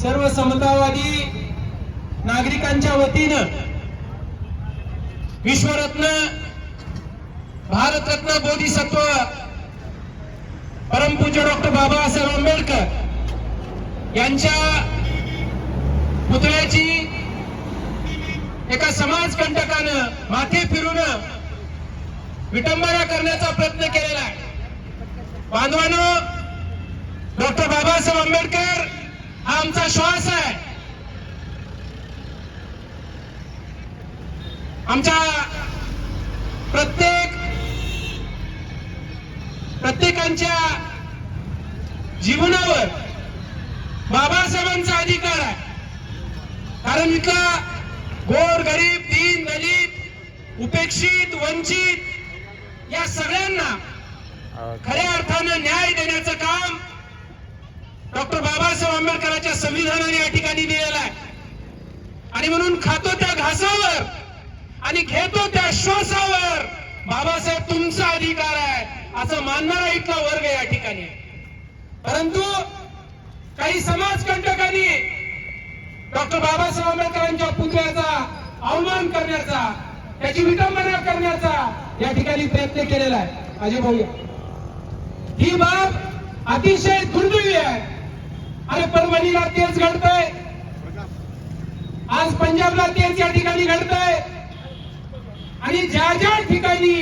सर्व समतावादी नागरिकांच्या वतीनं विश्वरत्न भारतरत्न बोधिसत्व परमपूज्य डॉक्टर बाबासाहेब आंबेडकर यांच्या पुतळ्याची एका समाजकंटकानं माथे फिरून विटंबना करण्याचा प्रयत्न केलेला आहे. बांधवानो डॉक्टर बाबासाहेब आंबेडकर हा आमचा श्वास आहे. आमच्या प्रत्येक प्रत्येकांच्या जीवनावर बाबासाहेबांचा अधिकार आहे. कारण इथला गोर गरीब दीन दलित उपेक्षित वंचित या सगळ्यांना खऱ्या अर्थानं न्याय देण्याचं काम डॉक्टर बाबासाहेब आंबेडकरांच्या संविधानाने या ठिकाणी दिलेला आहे. आणि म्हणून खातो त्या घासावर आणि घेतो त्या श्वासावर. बाबासाहेब तुमचा अधिकार आहे. असं मानणारा इथला वर्ग या ठिकाणी परंतु काही समाजकंटकांनी डॉक्टर बाबासाहेब आंबेडकरांच्या पुतळ्याचा अवमान करण्याचा त्याची विटंबना करण्याचा या ठिकाणी प्रयत्न केलेला आहे. अजय भाऊ ही बाब अतिशय दुर्दैवी आहे. आणि परभणीला तेच घडतंय. आज पंजाबला तेच या ठिकाणी घडतंय. आणि ज्या ज्या ठिकाणी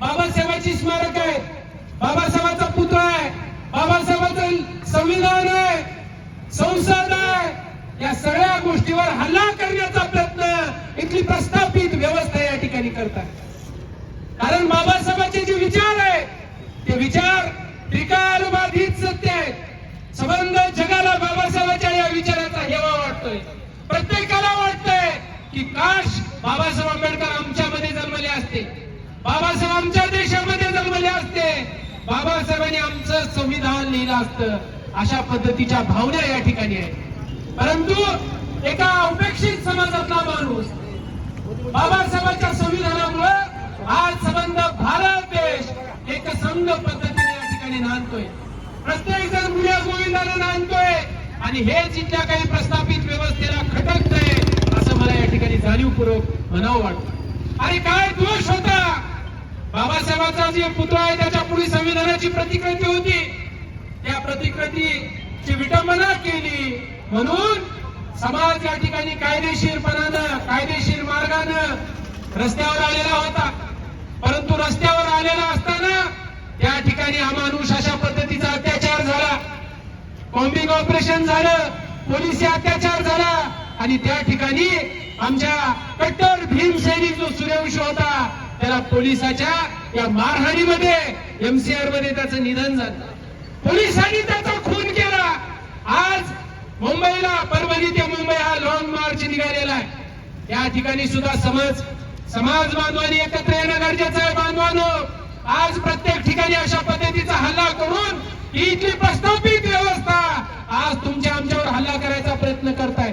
बाबासाहेबांची स्मारक आहे बाबासाहेबांचा पुतळा आहे बाबासाहेबांचं संविधान आहे संसद आहे या सगळ्या गोष्टीवर हल्ला करण्याचा प्रयत्न इथली प्रस्ताव व्यवस्था या ठिकाणी करतात कारण बाबासाहेबांचे जे विचार आहे ते विचार त्रिकालबाधित सत्य आहेत संबंध जगाला बाबासाहेबांच्या या विचाराचा हेवा वाटतोय प्रत्येकाला वाटतंय की काश बाबासाहेब आंबेडकर आमच्यामध्ये जन्मले असते बाबासाहेब आमच्या देशामध्ये जन्मले असते बाबासाहेबांनी आमचं संविधान असतं. अशा पद्धतीच्या भावना या ठिकाणी आहेत. परंतु एका उपेक्षित समाजातला माणूस बाबासाहेबांच्या संविधानामुळं आज संबंध भारत देश एक संघ पद्धतीने या ठिकाणी नांदतोय. प्रत्येक जण मुल्या गोविंदाला नांदतोय आणि हे जिथल्या काही प्रस्थापित व्यवस्थेला खटकतंय असं मला या ठिकाणी जाणीवपूर्वक म्हणावं वाटतं. आणि काय दोष होता? बाबासाहेबांचा जे पुतळा आहे त्याच्या पुढे संविधानाची प्रतिकृती होती. त्या प्रतिकृतीची विटंबना केली. म्हणून समाज या ठिकाणी कायदेशीरपणानं कायदेशीर मार्गानं रस्त्यावर आलेला होता. परंतु रस्त्यावर आलेला असताना त्या ठिकाणी अमानुष अशा पद्धतीचा अत्याचार झाला. कॉम्बिंग ऑपरेशन झालं पोलिसी अत्याचार झाला आणि त्या ठिकाणी आमच्या कट्टर भीम जो सूर्यवंश होता. त्याला पोलिसाच्या या मारहाणीमध्ये एमसीआरमध्ये त्याचं निधन झालं. पोलिसांनी त्याचा खून केला. आज मुंबईला परभणी ते मुंबई हा लॉंग मार्च निघालेला आहे. या ठिकाणी सुद्धा समज समाज बांधवांनी एकत्र येणं गरजेचं आहे बांधवानो. आज प्रत्येक ठिकाणी अशा पद्धतीचा हल्ला करून ही इथली प्रस्थापित व्यवस्था आज तुमच्या आमच्यावर हल्ला करायचा प्रयत्न करताय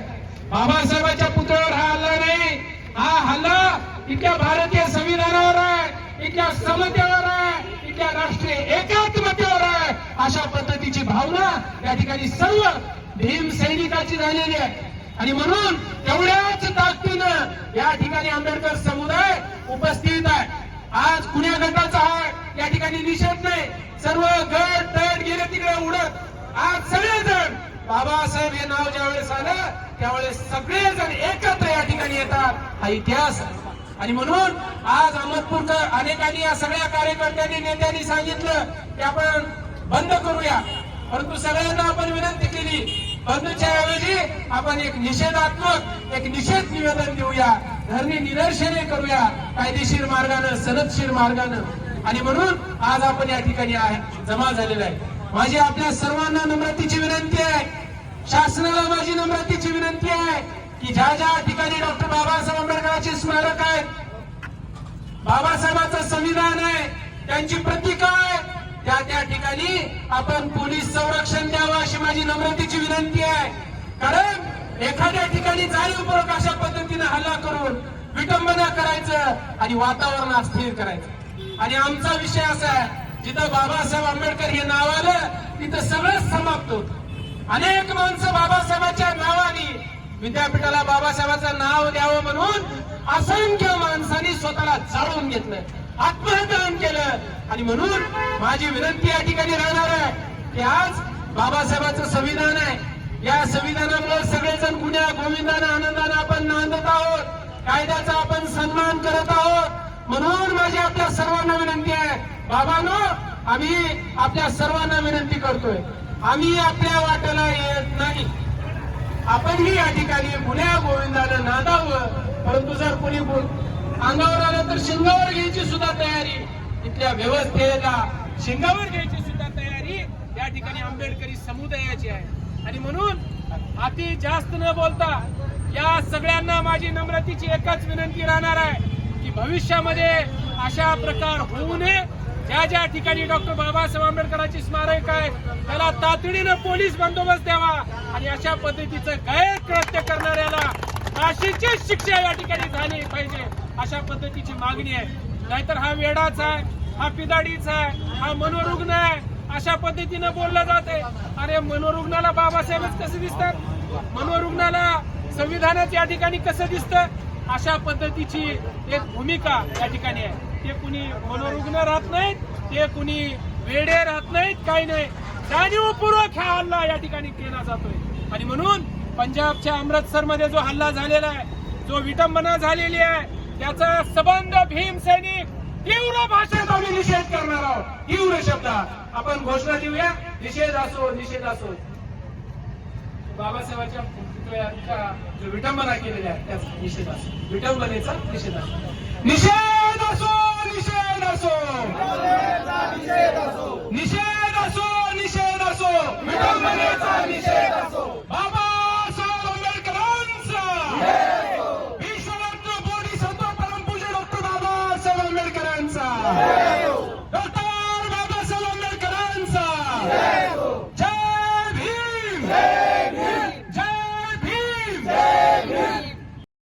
बाबासाहेबांच्या पुतळ्यावर हा हल्ला नाही. हा हल्ला इथल्या भारतीय संविधानावर आहे. इथल्या समतेवर भावना या ठिकाणी सर्व भीम सैनिकाची झालेली आहे. आणि म्हणून तेवढ्याच ताकदीनं या ठिकाणी आंबेडकर समुदाय उपस्थित आहे. आज कुण्या गटाचा हा या ठिकाणी निषेध नाही. सर्व गट तट गेले तिकडे उडत. आज सगळेजण बाबासाहेब हे नाव ज्यावेळेस आलं त्यावेळेस सगळेजण एकत्र या ठिकाणी येतात. हा इतिहास आणि म्हणून आज अहमदपूरकर अनेकांनी या सगळ्या कार्यकर्त्यांनी नेत्यांनी सांगितलं की आपण बंद करूया. परंतु सगळ्यांना आपण विनंती केली बंदच्या ऐवजी आपण एक निषेधात्मक एक निषेध निवेदन देऊया. धरणे निदर्शने करूया कायदेशीर मार्गानं सनदशीर मार्गानं. आणि म्हणून आज आपण या ठिकाणी आहे- जमा झालेला आहे. माझी आपल्या सर्वांना नम्रतेची विनंती आहे. शासनाला माझी नम्रतेची विनंती आहे की ज्या ज्या ठिकाणी डॉक्टर बाबासाहेब आंबेडकरांचे स्मारक आहेत बाबासाहेबांचं संविधान आहे त्यांची प्रतीक आहे. त्या त्या ठिकाणी आपण पोलीस संरक्षण द्यावं अशी माझी नम्रतेची विनंती आहे. कारण एखाद्या ठिकाणी जाणीवपूर्वक अशा पद्धतीने हल्ला करून विटंबना करायचं आणि वातावरण अस्थिर करायचं. आणि आमचा विषय असा आहे जिथं बाबासाहेब आंबेडकर हे नाव आलं तिथं सगळंच समाप्त होत. अनेक माणसं बाबासाहेबांच्या नावाने विद्यापीठाला बाबासाहेबांचं नाव द्यावं म्हणून असंख्य माणसांनी स्वतःला जाळून घेतलं आत्महत्यान केलं. आणि म्हणून माझी विनंती या ठिकाणी राहणार आहे की आज बाबासाहेबांचं संविधान आहे. या संविधानामुळे सगळेजण गुन्ह्या गोविंदानं आनंदानं आपण नांदत आहोत. कायद्याचा आपण सन्मान करत आहोत. म्हणून माझी आपल्या सर्वांना विनंती आहे. बाबानो आम्ही आपल्या सर्वांना विनंती करतोय. आम्ही आपल्या वाट्याला येत नाही. आपणही या ठिकाणी गुन्ह्या गोविंदानं नांदावं. परंतु जर कोणी अंगावर आलं तर शिंगावर घ्यायची सुद्धा तयारी. इथल्या व्यवस्थेला शिंगावर घ्यायची सुद्धा तयारी. या ठिकाणी आंबेडकरी समुदायाची आहे. आणि म्हणून अति जास्त न बोलता या सगळ्यांना माझी नम्रतेची एकच विनंती राहणार आहे की भविष्यामध्ये अशा प्रकार होऊ नये. ज्या ज्या ठिकाणी डॉक्टर बाबासाहेब आंबेडकरांची स्मारक आहे त्याला तातडीनं पोलीस बंदोबस्त द्यावा आणि अशा पद्धतीचं गैरकृत्य करणाऱ्याला फाशीची शिक्षा या ठिकाणी झाली पाहिजे. अशा पद्धतीची मागणी आहे. नाहीतर हा वेडाच आहे हा पिदाडीचा आहे हा मनोरुग्ण आहे अशा पद्धतीनं बोललं जाते अरे मनोरुग्णाला बाबासाहेबच कसे दिसतात? मनोरुग्णाला संविधानच या ठिकाणी कसं दिसतं? अशा पद्धतीची एक भूमिका या ठिकाणी आहे. ते कुणी मनोरुग्ण राहत नाहीत ते कुणी वेडे राहत नाहीत काही नाही. जाणीवपूर्वक हा हल्ला या ठिकाणी केला जातोय. आणि म्हणून पंजाबच्या अमृतसरमध्ये जो हल्ला झालेला आहे जो विटंबना झालेली आहे त्याचा संबंध भीम सैनिक तीव्र भाषेत आम्ही निषेध करणार आहोत. तीव्र शब्दात आपण घोषणा देऊया. निषेध असो निषेध असो. बाबासाहेबांच्या जो विटंबना केलेल्या त्या त्याचा निषेध असो. विटंबनेचा निषेध असो. निषेध!